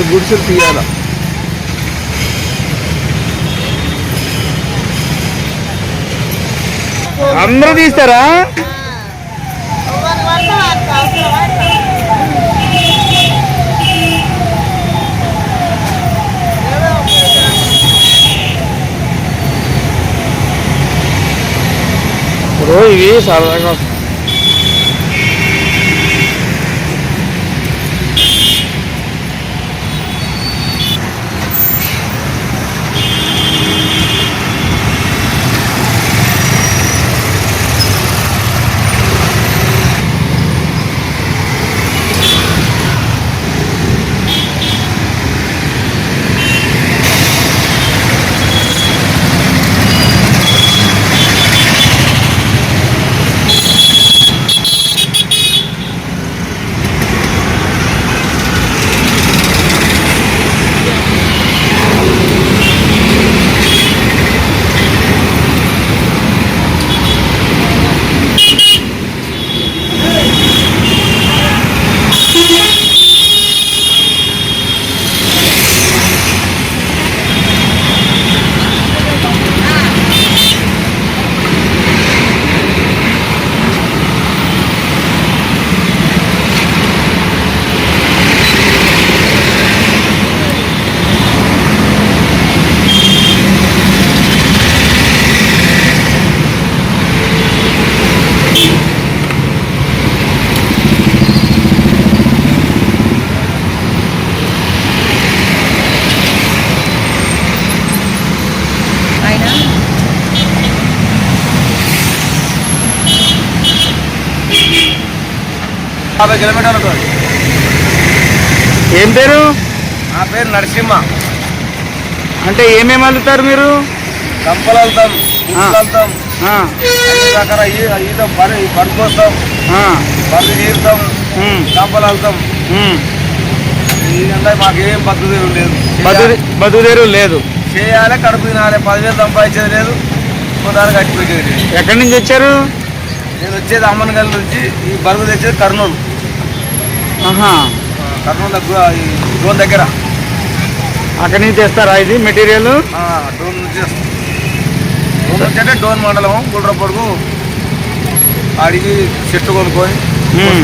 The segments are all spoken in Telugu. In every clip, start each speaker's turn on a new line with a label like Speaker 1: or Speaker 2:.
Speaker 1: గుడిసెలు గుడిసెలు తీయాల?
Speaker 2: అందరూ తీస్తారా? ఇప్పుడు ఇవి సరదాగా
Speaker 1: యాభై కిలోమీటర్లు ఉంటుంది
Speaker 2: ఏం పేరు?
Speaker 1: నా పేరు నరసింహ.
Speaker 2: అంటే ఏమేమి అల్లుతారు మీరు?
Speaker 1: కంపలు వెళ్తాం వెళ్తాం రకాల ఈ- ఈత పని పరుపు వస్తాం పరుపు తీరుతాం కంపలు వెళ్తాం. ఇదంతా మాకు ఏం పద్ధతి లేదు.
Speaker 2: బతుకు బతుకుదేరు లేదు.
Speaker 1: చేయాలి కడుపు తినాలి పదివేలు సంపాదించేది లేదు దాన్ని కట్టిపెట్టేది
Speaker 2: ఎక్కడి నుంచి వచ్చారు?
Speaker 1: నేను వచ్చేది అమ్మనగల్ నుంచి ఈ బరువు తెచ్చేది కర్నూలు. కర్నూలు దగ్గర డోన్ దగ్గర.
Speaker 2: అక్కడి నుంచి తెస్తారా ఇది మెటీరియల్?
Speaker 1: డోన్ నుంచి. డోన్ నుంచి అంటే డోన్ మండలం గుండ్రపొడుగు అడిగి చెట్టు కొనుక్కొని
Speaker 2: మ్మ్.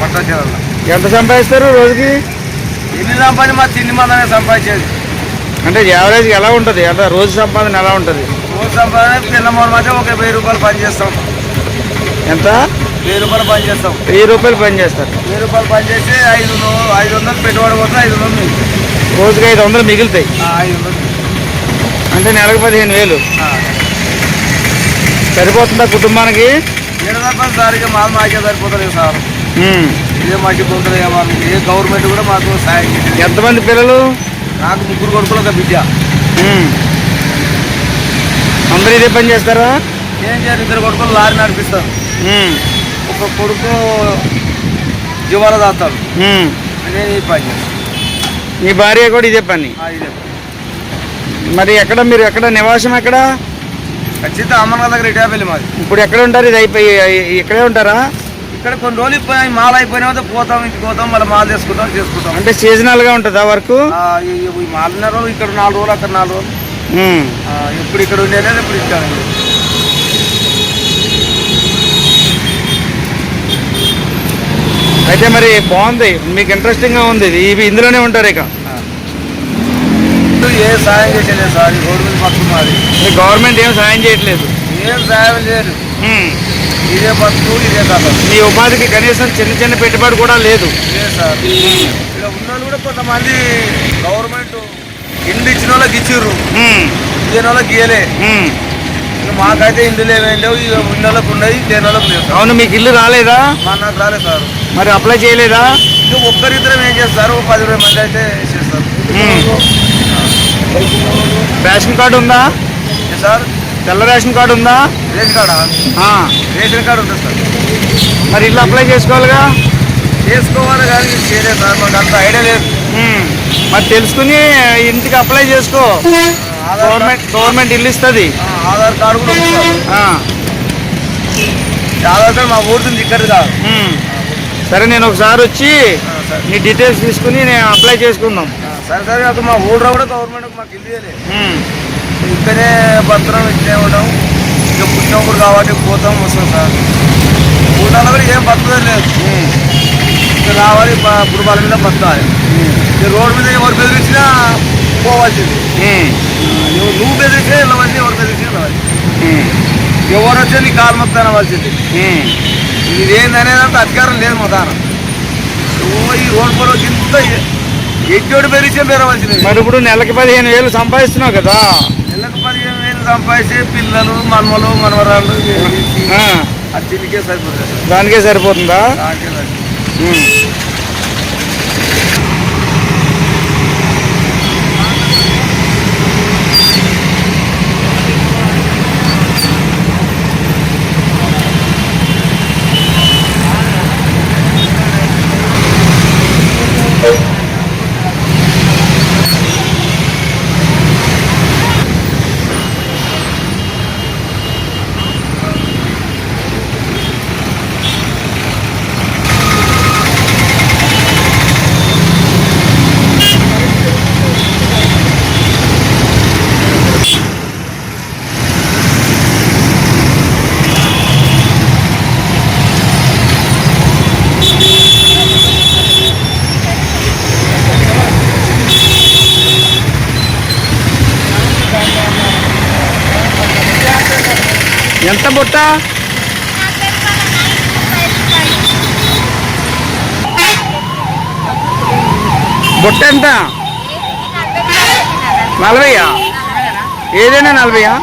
Speaker 1: పట్ట చేయాలి.
Speaker 2: ఎంత సంపాదిస్తారు రోజుకి?
Speaker 1: ఎన్ని సంపాదించి మా తిండి మందనే సంపాదించేది.
Speaker 2: అంటే యావరేజ్ ఎలా ఉంటుంది? అంటే రోజు సంపాదన ఎలా ఉంటుంది?
Speaker 1: రోజు సంపాదన తెల్లమూడు మధ్య ఒక వెయ్యి రూపాయలు పని చేస్తాం.
Speaker 2: ఎంత?
Speaker 1: వెయ్యి రూపాయలు పని చేస్తాం.
Speaker 2: వెయ్యి రూపాయలు పని చేస్తారు.
Speaker 1: వెయ్యి రూపాయలు పని చేసి ఐదు ఐదు వందలు పెట్టుబడి పోతే ఐదు వందలు మిగులుతాయి.
Speaker 2: రోజుకి ఐదు వందలు మిగులుతాయి.
Speaker 1: ఐదు వందలు
Speaker 2: అంటే నెలకు పదిహేను వేలు. సరిపోతుందా కుటుంబానికి?
Speaker 1: మాది మాకే సరిపోతలేదు సార్. ఇదే మాకు ఏ గవర్నమెంట్ కూడా మాకు సాయం చేసేది
Speaker 2: ఎంతమంది పిల్లలు?
Speaker 1: నాకు ముగ్గురు కొడుకులు ఒక బిడ్డ.
Speaker 2: అందరూ ఇదే పని చేస్తారా?
Speaker 1: ఏం చేయాలి? ఇద్దరు కొడుకులు లారీ నడిపిస్తారు. ఒక కొడుకు జీవాల దాస్తాడు
Speaker 2: ఉమ్.
Speaker 1: నేను ఈ పని. చేస్తాను
Speaker 2: మీ భార్య కూడా ఇదే పని? మరి ఎక్కడ మీరు ఎక్కడ? నివాసం ఎక్కడ?
Speaker 1: ఖచ్చితంగా అమ్మన్న దగ్గర రిటైర్ వెళ్ళి మాది.
Speaker 2: ఇప్పుడు ఎక్కడ ఉంటారు? ఇది అయిపోయి ఇక్కడే ఉంటారా?
Speaker 1: ఇక్కడ కొన్ని రోజులు అయిపోయి మాల అయిపోయిన పోతాం ఇంటికి పోతాం మళ్ళీ మాల చేసుకుంటాం చేసుకుంటాం.
Speaker 2: అంటే సీజనల్గా ఉంటుందా వర్క్?
Speaker 1: మాలిన రోజులు ఇక్కడ నాలుగు రోజులు అక్కడ నాలుగు రోజులు. ఎప్పుడు ఇక్కడ ఉండేది ఇప్పుడు ఇక్కడ
Speaker 2: అయితే మరి బాగుంది. మీకు ఇంట్రెస్టింగ్గా ఉంది. ఇవి ఇందులోనే ఉంటారు ఇక.
Speaker 1: ఏ సాయం చేసేది సార్ రోడ్డు మీద
Speaker 2: గవర్నమెంట్ ఏం సాయం చేయట్లేదు.
Speaker 1: ఏం సాయం
Speaker 2: ఉమ్.
Speaker 1: ఇదే బతుకు ఇదే కథ
Speaker 2: మీ ఉపాధికి కనీసం చిన్న చిన్న పెట్టుబడి కూడా లేదు.
Speaker 1: లేదు సార్. ఇక్కడ ఉన్న కూడా కొంతమంది గవర్నమెంట్ ఇండ్లు ఇచ్చిన వాళ్ళకి ఇచ్చిర్రు. ఇచ్చిన వాళ్ళకి. ఇక మాకైతే ఏమేం లేవు ఇక ఉన్న వాళ్ళకి ఉన్నాయి లేని వాళ్ళకి లేవు సార్.
Speaker 2: అవును మీకు ఇల్లు రాలేదా?
Speaker 1: మా నాకు రాలేదు సార్.
Speaker 2: మరి అప్లై చేయలేదా?
Speaker 1: ఇక ఒక్కరిద్దరం ఏం చేస్తారు? ఒక పది ఇరవై మంది అయితే చేస్తారు.
Speaker 2: రేషన్ కార్డు ఉందా?
Speaker 1: ఏ సార్?
Speaker 2: తెల్ల రేషన్ కార్డు ఉందా?
Speaker 1: రేషన్ కార్డా?
Speaker 2: ఆ.
Speaker 1: రేషన్ కార్డు ఉంటుంది సార్.
Speaker 2: మరి ఇల్లు అప్లై చేసుకోవాలిగా?
Speaker 1: చేసుకోవాలి కానీ ఇది చేయలేదు సార్. మాకు అంత ఐడియా లేదు.
Speaker 2: ఉమ్. మరి తెలుసుకుని ఇంటికి అప్లై చేసుకో. గవర్నమెంట్ గవర్నమెంట్ ఇల్లు ఇస్తుంది.
Speaker 1: ఆధార్ కార్డు కూడా ఆధార్ కార్డు మా ఊరికి ఇక్కడ కాదు.
Speaker 2: సరే నేను ఒకసారి వచ్చి నీ డీటెయిల్స్ తీసుకుని నేను అప్లై చేసుకుందాం.
Speaker 1: సరే సరే అసలు మా ఊళ్ళో కూడా గవర్నమెంట్ మాకు ఇల్లు ఇవ్వలేదు. ఇక్కడే భద్రం ఇట్లే ఉండడం ఇక పుట్టినప్పుడు కాబట్టి పోతాం వస్తాం సార్. ఊళ్ళలో కూడా ఏం బతకడం లేదు.
Speaker 2: ఉమ్.
Speaker 1: ఇక రావాలి ఇప్పుడు వాళ్ళ మీద బతకాలి. రోడ్డు మీద ఎవరు బెదిరించినా పోవాల్సింది. నువ్వు నువ్వు బెదిరించినా వెళ్ళవలసి ఎవరు బెదిరించినా వెళ్ళవాలి. ఎవరు వచ్చే నీ కాలు మొత్తం అనవలసింది
Speaker 2: ఉమ్.
Speaker 1: ఇది ఏందనేది అంత అధికారం లేదు మా దాన నువ్వు ఈ రోడ్ పలో ఇంత ఎడ్డోడు బెదిరించే బెరవలసింది
Speaker 2: మరి ఇప్పుడు నెలకి పదిహేను వేలు సంపాదిస్తున్నావు కదా
Speaker 1: నెలకు పదిహేను వేలు సంపాదించే పిల్లలు మనవలు మనవరాళ్ళు
Speaker 2: ఆ.
Speaker 1: అది తిరిగే సరిపోతుంది సార్.
Speaker 2: దానికే సరిపోతుందా
Speaker 1: దానికే సరిపోతుంది.
Speaker 2: ఎంత బుట్ట? బుట్ట ఎంత? నలభైయా? ఏదైనా నలభైయా?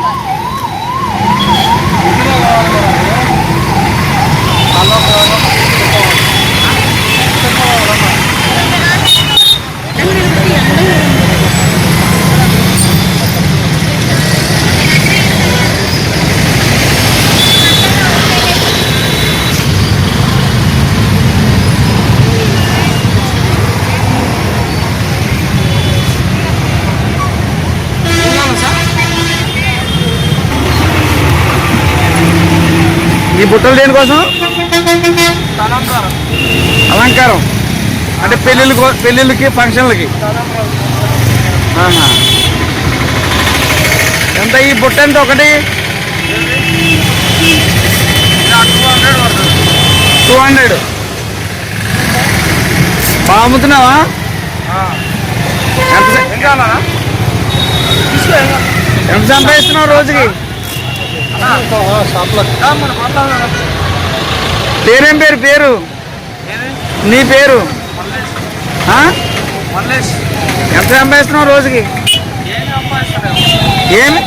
Speaker 2: ఈ బుట్టలు దేనికోసం. అలంకారం అంటే పెళ్ళిళ్ళకి పెళ్ళిళ్ళకి ఫంక్షన్లకి. ఎంత ఈ బుట్ట ఎంత ఒకటి
Speaker 1: ఇలా 200 పడుతుంది.
Speaker 2: టూ హండ్రెడ్ బాగా అమ్ముతున్నావా. ఎంత సంపాదిస్తున్నావు రోజుకి. పేరేం పేరు పేరు? నీ పేరు. ఎంత సంపాదిస్తున్నావు రోజుకి? ఏమి?